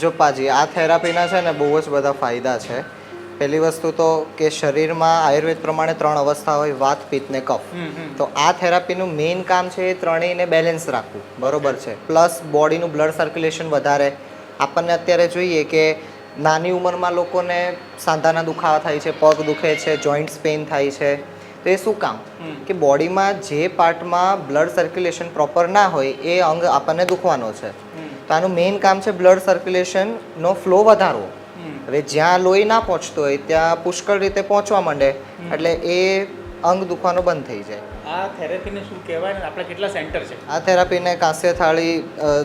જો પાજી આ થેરાપીના છે ને બહુ જ બધા ફાયદા છે. પહેલી વસ્તુ તો કે શરીરમાં આયુર્વેદ પ્રમાણે ત્રણ અવસ્થા હોય વાત પિત્ત ને કફ. તો આ થેરાપીનું મેઇન કામ છે એ ત્રણેયને બેલેન્સ રાખવું. બરોબર છે. પ્લસ બોડીનું બ્લડ સર્ક્યુલેશન વધારે. આપણને અત્યારે જોઈએ કે નાની ઉંમરમાં લોકોને સાંધાના દુખાવા થાય છે પગ દુખે છે જોઈન્ટ્સ પેઇન થાય છે. તો એ શું કામ? કે બોડીમાં જે પાર્ટમાં બ્લડ સર્ક્યુલેશન પ્રોપર ના હોય એ અંગ આપણને દુખવાનો છે. તો આનું મેઇન કામ છે બ્લડ સર્ક્યુલેશનનો ફ્લો વધારવો. હવે જ્યાં લોહી ના પહોંચતો હોય ત્યાં પુષ્કળ રીતે પહોંચવા માંડે એટલે એ અંગ દુખવાનો બંધ થઈ જાય. આ થેરેપીને શું કહેવાય આપણે કેટલા સેન્ટર છે? આ થેરાપીને કાંસ્ય થાળી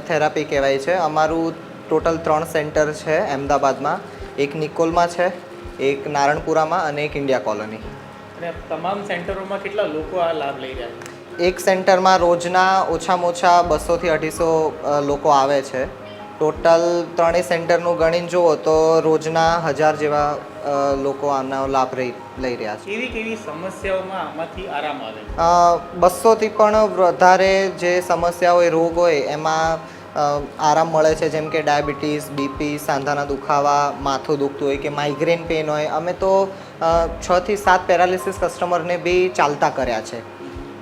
થેરાપી કહેવાય છે. અમારું ટોટલ ત્રણ સેન્ટર છે અમદાવાદમાં. એક નિકોલમાં છે એક નારણપુરામાં અને એક ઇન્ડિયા કોલોની. અને તમામ સેન્ટરોમાં કેટલા લોકો આ લાભ લઈ રહ્યા છે? એક સેન્ટરમાં રોજના ઓછામાં ઓછા બસોથી અઢીસો લોકો આવે છે. ટોટલ ત્રણેય સેન્ટરનું ગણીને જુઓ તો રોજના હજાર જેવા લોકો આનો લાભ રહી લઈ રહ્યા છે. કેવી કેવી સમસ્યાઓમાં આમાંથી આરામ આવે બસોથી પણ વધારે જે સમસ્યા હોય રોગ હોય એમાં આરામ મળે છે. જેમ કે ડાયાબિટીસ બીપી સાંધાના દુખાવા માથું દુખતું હોય કે માઇગ્રેન પેન હોય. અમે તો છથી સાત પેરાલિસિસ કસ્ટમરને બી ચાલતા કર્યા છે.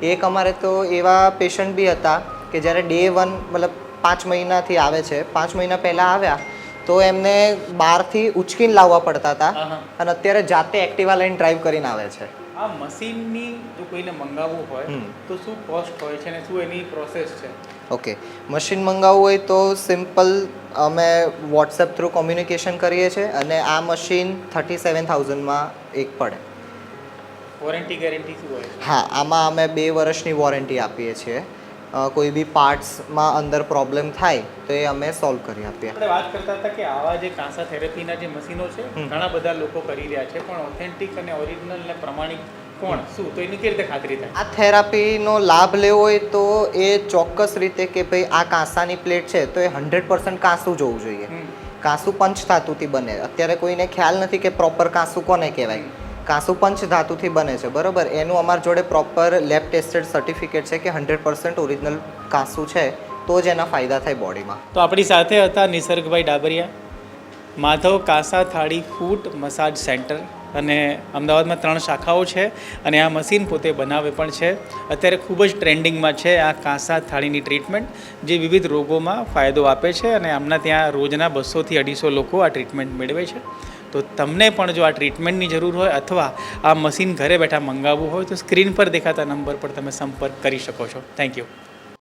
એક અમારે તો એવા પેશન્ટ બી હતા કે જ્યારે ડે વન મતલબ પાંચ મહિનાથી આવે છે પાંચ મહિના પહેલાં આવ્યા તો એમને બહારથી ઉચકીને લાવવા પડતા હતા. અને અત્યારે જાતે એક્ટિવા લઈને ડ્રાઈવ કરીને આવે છે આ મશીનની જો કોઈને મંગાવવું હોય. તો શું કોસ્ટ હોય છે અને શું એની પ્રોસેસ છે ઓકે મશીન મંગાવવું હોય તો સિમ્પલ અમે વોટ્સએપ થ્રુ કોમ્યુનિકેશન કરીએ છીએ અને આ મશીન થર્ટી સેવન થાઉઝન્ડમાં એક પડે વોરંટી ગેરંટી શું હોય હા આમાં અમે બે વર્ષની વોરંટી આપીએ છીએ. કોઈ બી પાર્ટ્સમાં અંદર પ્રોબ્લેમ થાય તો એ અમે સોલ્વ કરી આપીએ. આપણે વાત કરતા હતા કે આવા જે કાંસા થેરેપીના જે મશીનો છે ઘણા બધા લોકો કરી રહ્યા છે પણ ઓથેન્ટિક અને ઓરિજિનલ અને પ્રમાણિક કોણ શું? તો એની કેવી રીતે ખાતરી થાય? આ થેરાપીનો લાભ લેવો હોય તો એ ચોક્કસ રીતે કે ભાઈ આ કાંસાની પ્લેટ છે તો એ હંડ્રેડ પર્સન્ટ કાંસું જોવું જોઈએ. કાંસું પંચ ધાતુથી બને. અત્યારે કોઈને ખ્યાલ નથી કે પ્રોપર કાંસું કોને કહેવાય. કાંસુ પંચ ધાતુથી બને છે, બરોબર? એનું અમારા જોડે પ્રોપર લેબ ટેસ્ટેડ સર્ટિફિકેટ છે કે હંડ્રેડ પર્સન્ટ ઓરિજિનલ કાંસુ છે, તો જ એના ફાયદા થાય બોડીમાં. તો આપણી સાથે હતા નિસર્ગભાઈ ડાબરિયા, માધવ કાંસા થાળી ફૂટ મસાજ સેન્ટર અને અમદાવાદમાં ત્રણ શાખાઓ છે અને આ મશીન પોતે બનાવે પણ છે. અત્યારે ખૂબ જ ટ્રેન્ડિંગમાં છે આ કાંસા થાળીની ટ્રીટમેન્ટ, જે વિવિધ રોગોમાં ફાયદો આપે છે અને આમના ત્યાં રોજના બસોથી અઢીસો લોકો આ ટ્રીટમેન્ટ મેળવે છે. તો તમને પણ જો આ ટ્રીટમેન્ટની જરૂર હોય અથવા આ મશીન ઘરે બેઠા મંગાવવું હોય તો સ્ક્રીન પર દેખાતા નંબર પર તમે સંપર્ક કરી શકો છો. Thank you